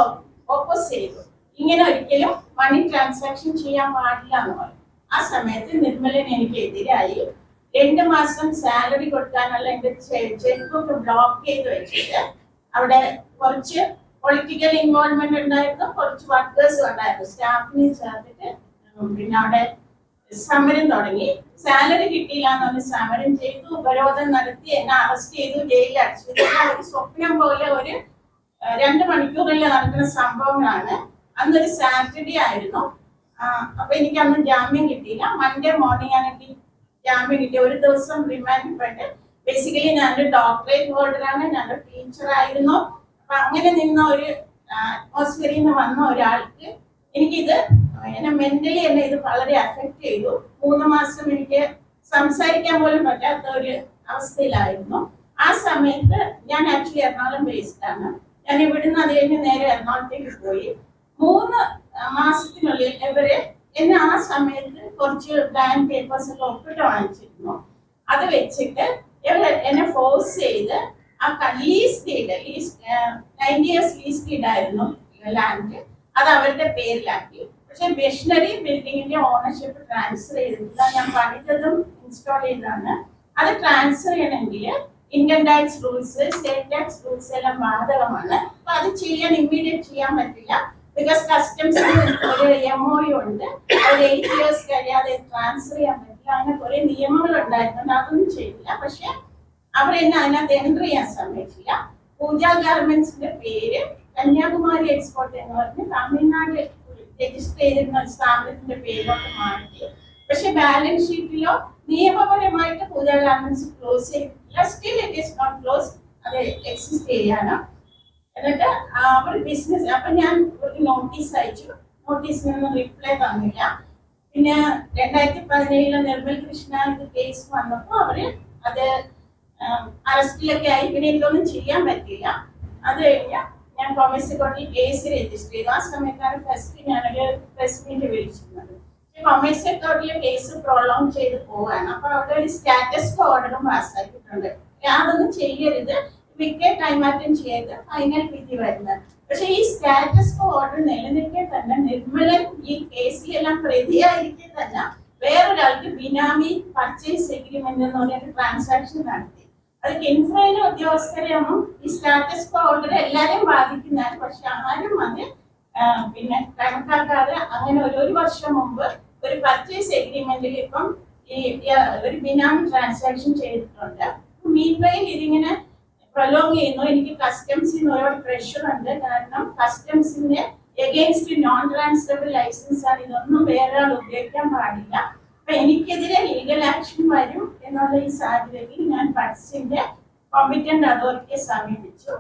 ഓപ്പോസ് ചെയ്തു. ഇങ്ങനെ ഒരിക്കലും മണി ട്രാൻസാക്ഷൻ ചെയ്യാൻ പാടില്ല എന്ന് പറഞ്ഞു. ആ സമയത്ത് നിർമ്മലൻ എനിക്ക് എതിരായി രണ്ട് മാസം സാലറി കൊടുക്കാനുള്ള എന്റെ ചെക്ക് ബ്ലോക്ക് ചെയ്ത് വെച്ചിട്ട് അവിടെ കുറച്ച് പൊളിറ്റിക്കൽ ഇൻവോൾവ്മെന്റ് ഉണ്ടായിരുന്നു. കുറച്ച് വർക്കേഴ്സ് ഉണ്ടായിരുന്നു. സ്റ്റാഫിനെ ചേർത്തിട്ട് പിന്നെ അവിടെ സമരം തുടങ്ങി. സാലറി കിട്ടിയില്ല എന്ന് പറഞ്ഞ് സമരം ചെയ്തു. ഉപരോധം നടത്തി. എന്നെ അറസ്റ്റ് ചെയ്തു. ജയിലിൽ അടച്ചു. ഒരു സ്വപ്നം പോലെ ഒരു രണ്ട് മണിക്കൂറിൽ നടക്കുന്ന സംഭവങ്ങളാണ്. അന്നൊരു സാറ്റർഡേ ആയിരുന്നു. അപ്പൊ എനിക്ക് അന്ന് ജാമ്യം കിട്ടിയില്ല. മൺഡേ മോർണിംഗ് ആണ് ജാമ്യം കിട്ടി ഒരു ദിവസം റിമാൻഡ് പെട്ട് ബേസിക്കലി ഞാനൊരു ഡോക്ടറേറ്റ് ഹോൾഡറാണ് ഞാനൊരു ടീച്ചർ ആയിരുന്നു. അപ്പൊ അങ്ങനെ നിന്ന ഒരു അറ്റ്മോസ്ഫിയറിൽ നിന്ന് വന്ന ഒരാൾക്ക് എനിക്കിത് എന്നെ മെന്റലി എന്നെ ഇത് വളരെ അഫക്ട് ചെയ്തു. മൂന്ന് മാസം എനിക്ക് സംസാരിക്കാൻ പോലും പറ്റാത്ത ഒരു അവസ്ഥയിലായിരുന്നു. ആ സമയത്ത് ഞാൻ ആക്ച്വലി എറണാകുളം ബേസ്ഡ് ആണ്. ഞാൻ ഇവിടുന്ന് അത് കഴിഞ്ഞ് നേരെ എറണാകുളത്തേക്ക് പോയി. മൂന്ന് മാസത്തിനുള്ളിൽ ഇവർ എന്നെ ആ സമയത്ത് കുറച്ച് ബാങ്ക് പേപ്പേഴ്സ് ഒക്കെ ഒപ്പിട്ട് വാങ്ങിച്ചിരുന്നു. അത് വെച്ചിട്ട് ഇവർ എന്നെ ഫോഴ്സ് ചെയ്ത് ആ lease deed lease ninety years lease deed ആയിരുന്നു ലാൻഡ് അത് അവരുടെ പേരിലാക്കി. പക്ഷെ മെഷീനറി ബിൽഡിങ്ങിന്റെ ഓണർഷിപ്പ് ട്രാൻസ്ഫർ ചെയ്തിട്ടില്ല. ഞാൻ പണിതതും ഇൻസ്റ്റാൾ ചെയ്തതാണ്. അത് ട്രാൻസ്ഫർ ചെയ്യണമെങ്കിൽ income tax rules state tax rules എല്ലാം ബാധകമാണ്. അപ്പൊ അത് ചെയ്യാൻ ഇമ്മീഡിയറ്റ് ചെയ്യാൻ പറ്റില്ല. ബിക്കോസ് കസ്റ്റംസ് ഒരു എം ഒ ഉണ്ട്. ഒരു എയ്റ്റ് ഇയേഴ്സ് കഴിയാതെ ട്രാൻസ്ഫർ ചെയ്യാൻ പറ്റില്ല. അങ്ങനെ കുറെ നിയമങ്ങൾ ഉണ്ടായിരുന്നു അതൊന്നും ചെയ്യില്ല പക്ഷെ അവർ അതിനകത്ത് എൻട്രി ചെയ്യാൻ സമ്മതിച്ചില്ല. പൂജ ഗാർമെന്റ്സിന്റെ പേര് കന്യാകുമാരി എക്സ്പോർട്ട് എന്ന് പറഞ്ഞ് തമിഴ്നാട് രജിസ്റ്റർ ചെയ്തിരുന്ന സ്ഥാപനത്തിന്റെ പേരിലോട്ട് മാറ്റി. പക്ഷെ ബാലൻസ് ഷീറ്റിലോ നിയമപരമായിട്ട് പൂജ ഗാർമെന്റ്സ് ക്ലോസ് ചെയ്തിട്ടില്ല. സ്റ്റിൽ ഇറ്റ് നോട്ട് ക്ലോസ് അത് എക്സിസ്റ്റ് ചെയ്യാണ് എന്നിട്ട് അവർ ബിസിനസ് അപ്പൊ ഞാൻ ഒരു നോട്ടീസ് അയച്ചു. നോട്ടീസിനൊന്നും റിപ്ലൈ തന്നില്ല. പിന്നെ രണ്ടായിരത്തി പതിനേഴിൽ നിർമ്മൽ കൃഷ്ണ കേസ് വന്നപ്പോൾ അവർ അത് അറസ്റ്റിലൊക്കെ ആയി. പിന്നെ എനിക്കൊന്നും ചെയ്യാൻ പറ്റില്ല അത് കഴിഞ്ഞ് ഞാൻ കൊമേഴ്സ് കോടതിയിൽ കേസ് രജിസ്റ്റർ ചെയ്തു. ആ സമയത്താണ് ഫസ്റ്റ് ഞാനൊരു പ്രസ് വിളിച്ചിരുന്നത്. കൊമേഴ്സ് കോടതിയിൽ കേസ് പ്രോളോങ് ചെയ്ത് പോവാണ് അപ്പൊ അവിടെ ഒരു സ്റ്റാറ്റസ് ഓർഡറും പാസ്സാക്കിയിട്ടുണ്ട്. യാതൊന്നും ചെയ്യരുത്. മിക്ക കൈമാറ്റം ചെയ്ത് ഫൈനൽ വിധി വരുന്നത്. പക്ഷെ ഈ സ്റ്റാറ്റസ് ഓർഡർ നിലനിൽക്കെ തന്നെ നിർമ്മലൻ ഈ കേസിലെല്ലാം പ്രതിയായിരിക്കെ തന്നെ വേറൊരാൾക്ക് ബിനാമി പർച്ചേസ് എഗ്രിമെന്റ് എന്ന് ട്രാൻസാക്ഷൻ നടത്തി. അത് കിൻഫ്രയിലെ ഉദ്യോഗസ്ഥരെയൊന്നും ഈ സ്റ്റാറ്റസ് ഓർഡർ എല്ലാവരെയും ബാധിക്കുന്നതാണ്. പക്ഷെ ആരും അത് പിന്നെ കണക്കാക്കാതെ അങ്ങനെ ഒരു ഒരു വർഷം മുമ്പ് ഒരു പർച്ചേസ് എഗ്രിമെന്റിൽ ഇപ്പം ഈ ഒരു ബിനാമി ട്രാൻസാക്ഷൻ ചെയ്തിട്ടുണ്ട്. മീൻവൈൽ ഇതിങ്ങനെ പ്രൊലോങ് ചെയ്യുന്നു. എനിക്ക് കസ്റ്റംസിന് ഒരുപാട് പ്രഷർ ഉണ്ട്. കാരണം കസ്റ്റംസിന്റെ എഗെയിൻസ്റ്റ് നോൺ ട്രാൻസ്ഫറബിൾ ലൈസൻസ് ആണ്. ഇതൊന്നും വേറെ ഉപയോഗിക്കാൻ പാടില്ല. അപ്പൊ എനിക്കെതിരെ ലീഗൽ ആക്ഷൻ വരും എന്നുള്ള ഈ സാഹചര്യത്തിൽ ഞാൻ പട്സിന്റെ കോമ്പിറ്റന്റ് അതോറിറ്റിയെ സമീപിച്ചു.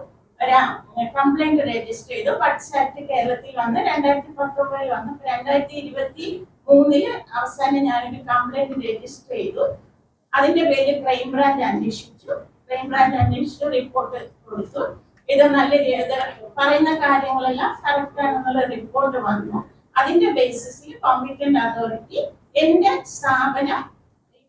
കംപ്ലൈന്റ് രജിസ്റ്റർ ചെയ്തു. പട്സ് ആക്ട് കേരളത്തിൽ വന്ന് രണ്ടായിരത്തി പത്തൊമ്പതിൽ വന്നു. രണ്ടായിരത്തി ഇരുപത്തി മൂന്നിൽ അവസാനം ഞാനൊരു കംപ്ലൈന്റ് രജിസ്റ്റർ ചെയ്തു. അതിന്റെ പേരിൽ ക്രൈംബ്രാഞ്ച് അന്വേഷിച്ചു. ക്രൈംബ്രാഞ്ച് അന്വേഷിച്ചു റിപ്പോർട്ട് കൊടുത്തു. ഇത് നല്ല പറയുന്ന കാര്യങ്ങളെല്ലാം കറക്റ്റ് ആണെന്നുള്ള റിപ്പോർട്ട് വന്നു. അതിന്റെ ബേസിസിൽ കോമ്പിറ്റന്റ് അതോറിറ്റി എന്റെ സ്ഥാപനം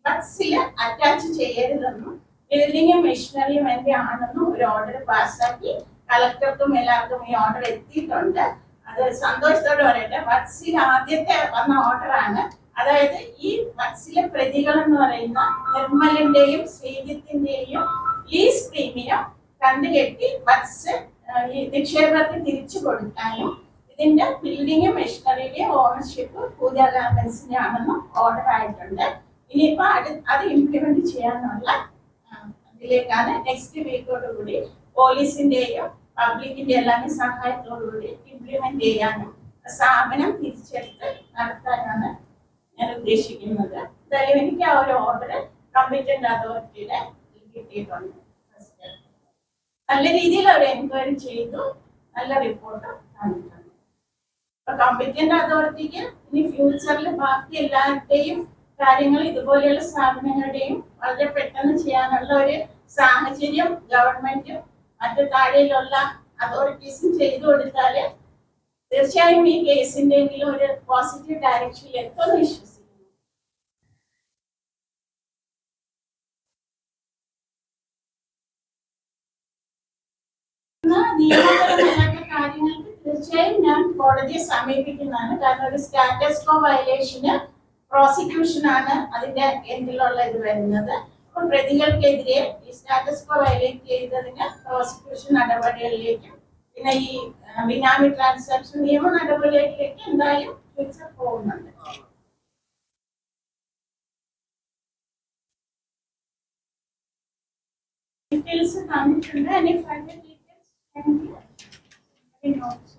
ബസ്സിൽ അറ്റാച്ച് ചെയ്യരുതെന്നും ബിൽഡിങ്ങും മെഷീനറിയും എന്റെ ആണെന്നും ഒരു ഓർഡർ പാസ്സാക്കി കളക്ടർക്കും എല്ലാവർക്കും ഈ ഓർഡർ എത്തിയിട്ടുണ്ട്. അത് സന്തോഷത്തോടെ പറയട്ടെ. ബസ്സിൽ ആദ്യത്തെ വന്ന ഓർഡറാണ് അതായത് ഈ ബസ്സിലെ പ്രതികൾ എന്ന് പറയുന്ന നിർമ്മലിന്റെയും ശ്രീജിത്തിന്റെയും ലീസ് പ്രീമിയം കണ്ടുകെട്ടി ബസ് ഈ നിക്ഷേപത്തിൽ തിരിച്ചു കൊടുക്കാനും ഇതിന്റെ ബിൽഡിംഗ് മെഷീനറിയുടെ ഓണർഷിപ്പ് പൂജ ഗാർമെന്റ്സിന്റെ ആണെന്നും ഓർഡർ ആയിട്ടുണ്ട്. ഇനിയിപ്പോ അത് ഇംപ്ലിമെന്റ് ചെയ്യാനുള്ള ഇതിലേക്കാണ് നെക്സ്റ്റ് വീക്കോടുകൂടി പോലീസിന്റെയും പബ്ലിക്കിന്റെ എല്ലാം സഹായത്തോടുകൂടി ഇംപ്ലിമെന്റ് ചെയ്യാനും സ്ഥാപനം തിരിച്ചെടുത്ത് നടത്താനാണ് ഞാൻ ഉദ്ദേശിക്കുന്നത്. എന്തായാലും എനിക്ക് ആ ഒരു ഓർഡർ കമ്പറ്റന്റ് അതോറിറ്റിയുടെ കിട്ടിയിട്ടുണ്ട്. നല്ല രീതിയിൽ അവർ എൻക്വയറി ചെയ്തു. നല്ല റിപ്പോർട്ട് അപ്പൊ കോമ്പറ്റന്റ് അതോറിറ്റിക്ക് ഇനി ഫ്യൂച്ചറിൽ ബാക്കി എല്ലാവരുടെയും കാര്യങ്ങൾ ഇതുപോലെയുള്ള സ്ഥാപനങ്ങളുടെയും വളരെ പെട്ടെന്ന് ചെയ്യാനുള്ള ഒരു സാഹചര്യം ഗവൺമെന്റും മറ്റു താഴെയിലുള്ള അതോറിറ്റീസും ചെയ്തു കൊടുത്താൽ തീർച്ചയായും ഈ കേസിന്റെ ഒരു പോസിറ്റീവ് ഡയറക്ഷനിൽ എത്തുമെന്ന് വിശ്വസിക്കുന്നു. നിയമപരമായ കാര്യങ്ങൾ തീർച്ചയായും ഞാൻ കോടതിയെ സമീപിക്കുന്നതാണ്. കാരണം ഒരു സ്റ്റാറ്റസ് കോ വയലേഷന് പ്രോസിക്യൂഷൻ ആണ് അതിന്റെ എൻഡിലുള്ള ഇത് വരുന്നത്. അപ്പോൾ പ്രതികൾക്കെതിരെ ഈ സ്റ്റാറ്റസ് കോ വയലേറ്റ് ചെയ്തതിന് പ്രോസിക്യൂഷൻ നടപടികളിലേക്കും പിന്നെ ഈ ബിനാമി ട്രാൻസാക്ഷൻ നിയമ നടപടികളിലേക്ക് എന്തായാലും ഫ്യൂച്ചർ പോകുന്നുണ്ട്. ഡീറ്റെയിൽസ് തന്നിട്ടുണ്ട് അതിന് ഫൈനൽ ഡീറ്റെയിൽസ് ഓക്കെ